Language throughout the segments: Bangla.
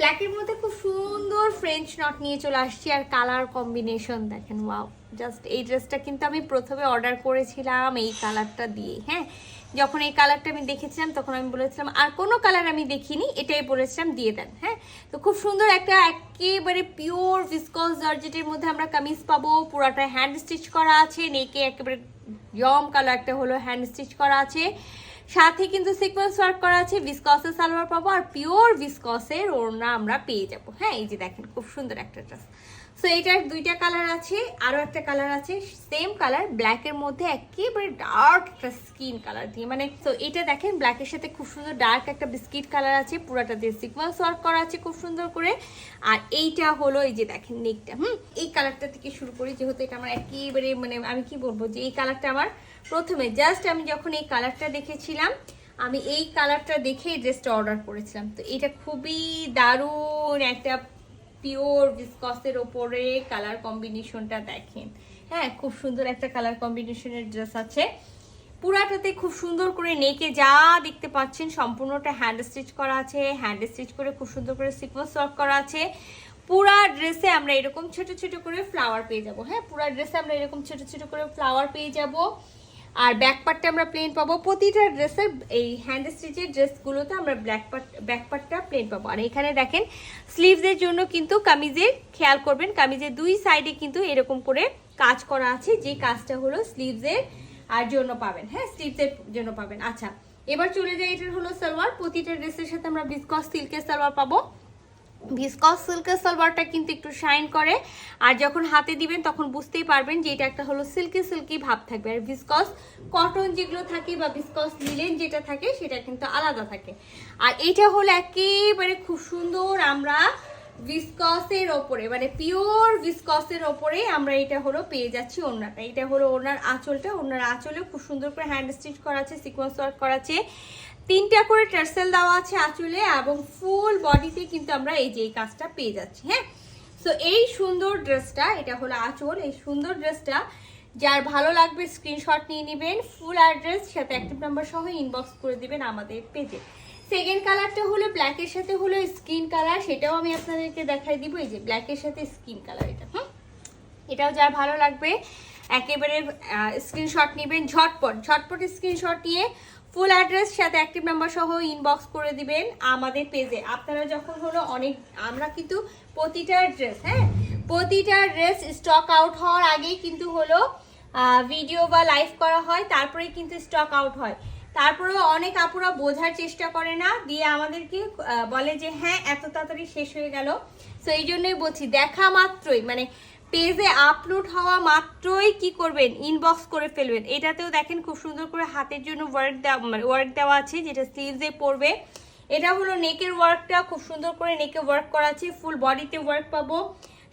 ব্ল্যাকের মধ্যে খুব সুন্দর ফ্রেঞ্চ নট নিয়ে চলে আসছি আর কালার কম্বিনেশন দেখেন ওয়াও জাস্ট এই ড্রেসটা কিন্তু আমি প্রথমে অর্ডার করেছিলাম এই কালারটা দিয়ে হ্যাঁ? যখন এই কালারটা আমি দেখেছিলাম, তখন আমি বলেছিলাম, আর কোনো কালার আমি দেখিনি, এটাই বলেছিলাম, দিয়ে দেন হ্যাঁ? তো খুব সুন্দর একটা একেবারে পিওর ভিসকস জর্জেটের মধ্যে আমরা কামিজ পাবো, পুরাটা হ্যান্ড স্টিচ করা আছে নেকে একেবারে জম কালো একটা হলো হ্যান্ড স্টিচ করা আছে। সাথে কিন্তু সিকোয়েন্স ওয়ার্ক করা আছে ভিসকসের সালোয়ার পাবো, আর পিওর ভিসকসের ওড়না আমরা পেয়ে যাব। হ্যাঁ এই যে দেখেন, খুব সুন্দর একটা ড্রেস সো এটার দুইটা কালার আছে আরও একটা কালার আছে সেম কালার ব্ল্যাকের মধ্যে একেবারে ডার্ক একটা স্কিন কালার দিয়ে। মানে তো এটা দেখেন ব্ল্যাকের সাথে খুব সুন্দর ডার্ক একটা বিস্কিট কালার আছে, পুরাটা দিয়ে সিকোয়েন্স ওয়ার্ক করা আছে খুব সুন্দর করে। আর এইটা হলো এই যে দেখেন নেকটা হুম? এই কালারটা থেকে শুরু করি, যেহেতু এটা আমার একেবারে মানে আমি কি বলব যে এই কালারটা আমার প্রথমে। জাস্ট আমি যখন এই কালারটা দেখেছিলাম, আমি এই কালারটা দেখে ড্রেসটা অর্ডার করেছিলাম। তো এটা খুবই দারুণ একটা পিওর ভিসকসের ওপরে কালার কম্বিনেশনটা দেখেন। হ্যাঁ খুব সুন্দর একটা কালার কম্বিনেশনের ড্রেস আছে। পুরাটাতে খুব সুন্দর করে নেকে যা দেখতে পাচ্ছেন, সম্পূর্ণটা হ্যান্ড স্টিচ করা আছে। হ্যান্ড স্টিচ করে খুব সুন্দর করে সিকোয়েন্স ওয়ার্ক করা আছে। পুরা ড্রেসে আমরা এরকম ছোট ছোট করে ফ্লাওয়ার পেয়ে যাব। হ্যাঁ পুরা ড্রেসে আমরা এরকম ছোট ছোট করে ফ্লাওয়ার পেয়ে যাব। আর ব্যাক পার্টটা আমরা প্লেন পাবো। প্রতিটা ড্রেসের এই হ্যান্ড স্টিচের ড্রেসগুলোতে আমরা ব্ল্যাক পার্ট ব্যাক পার্টটা প্লেন পাবো। আর এখানে দেখেন স্লিভসের জন্য কিন্তু কামিজের, খেয়াল করবেন, কামিজের দুই সাইডে কিন্তু এরকম করে কাজ করা আছে, যে কাজটা হলো স্লিভসের আর জন্য পাবেন। হ্যাঁ স্লিভসের জন্য পাবেন। আচ্ছা এবার চলে যাই, এটার হলো সালোয়ার। প্রতিটা ড্রেসের সাথে আমরা বিসকস সিল্কের সালোয়ার পাবো। ভিসকস সিল্কের সালোয়ারটা কিন্তু একটু শাইন করে। আর যখন হাতে দিবেন তখন বুঝতেই পারবেন যে এটা একটা হলো সিল্কি সিল্কি ভাব থাকবে। আর ভিসকস কটন যেগুলো থাকে বা ভিসকস লিলেন যেটা থাকে, সেটা কিন্তু আলাদা থাকে। আর এটা হলো একেবারে খুব সুন্দর আমরা ভিসকসের ওপরে মানে পিওর ভিসকসের ওপরে আমরা এটা হলো পেয়ে যাচ্ছি ওড়নাটা। এটা হলো ওনার আঁচলটা। ওনার আঁচলে খুব সুন্দর করে হ্যান্ড স্টিচ করা আছে সিকোয়েন্স ওয়ার্ক করা আছে। তিনটা করে টার্সেল দেওয়া আছে আঁচলে এবং ফুল বডিতে কিন্তু আমরা এই যে এই কাজটা পেয়ে যাচ্ছি হ্যাঁ? সো এই সুন্দর ড্রেসটা এটা হলো আঁচল। এই সুন্দর ড্রেসটা যার ভালো লাগবে স্ক্রিনশট নিয়ে নেবেন। ফুল অ্যাড্রেস সাথে অ্যাক্টিভ নাম্বার সহ ইনবক্স করে দিবেন আমাদের পেজে সেকেন্ড কালারটা হলো ব্ল্যাকের সাথে হলো স্কিন কালার সেটাও আমি আপনাদেরকে দেখাই দিব। এই যে ব্ল্যাকের সাথে স্কিন কালার এটা, হুম? এটাও যার ভালো লাগবে, একেবারে স্ক্রিনশট নেবেন, ঝটপট ঝটপট স্ক্রিনশট নিয়ে ফুল অ্যাড্রেস সাথে অ্যাক্টিভ নাম্বার সহ ইনবক্স করে দিবেন আমাদের পেজে আপনারা যখন হলো অনেক, আমরা কিন্তু প্রতিটা ড্রেস হ্যাঁ? প্রতিটা ড্রেস স্টক আউট হওয়ার আগেই কিন্তু হলো ভিডিও বা লাইভ করা হয় তারপরে কিন্তু স্টক আউট হয়। তারপরেও অনেক আপুরা বোঝার চেষ্টা করে না, দিয়ে আমাদেরকে বলে যে হ্যাঁ এত তাড়াতাড়ি শেষ হয়ে গেল। সো এই জন্যই বলছি, দেখা মাত্রই মানে পেজে আপলোড হওয়া মাত্রই কি করবেন? ইনবক্স করে ফেলবেন। এটাতেও দেখেন খুব সুন্দর করে হাতের জন্য ওয়ার্ক দেওয়া মানে ওয়ার্ক দেওয়া আছে, যেটা স্লিভসে পড়বে। এটা হলো নেকের ওয়ার্কটা খুব সুন্দর করে নেকে ওয়ার্ক করা আছে ফুল বডিতে ওয়ার্ক পাবো।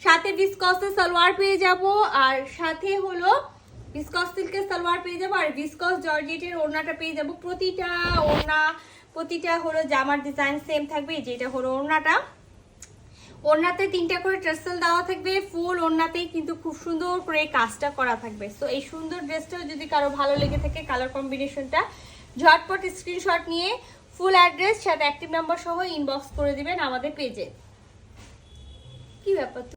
সাথে ভিসকসের সালোয়ার পেয়ে যাব, আর সাথে হলো ভিসকস সিল্কের সালোয়ার পেয়ে যাব আর ভিসকস জর্জেটের ওড়নাটা পেয়ে যাব। প্রতিটা ওড়না, প্রতিটা হলো জামার ডিজাইন সেম থাকবে যেটা হলো ওড়নাটা। ওড়নাতে তিনটা করে ট্রেসেল দেওয়া থাকবে, ফুল ওড়নাতেই কিন্তু খুব সুন্দর করে এই কাজটা করা থাকবে। সো এই সুন্দর ড্রেসটাও যদি কারও ভালো লেগে থাকে কালার কম্বিনেশনটা ঝটপট স্ক্রিনশট নিয়ে ফুল অ্যাড্রেস সাথে অ্যাক্টিভ নাম্বার সহ ইনবক্স করে দিবেন আমাদের পেজে কি ব্যাপার?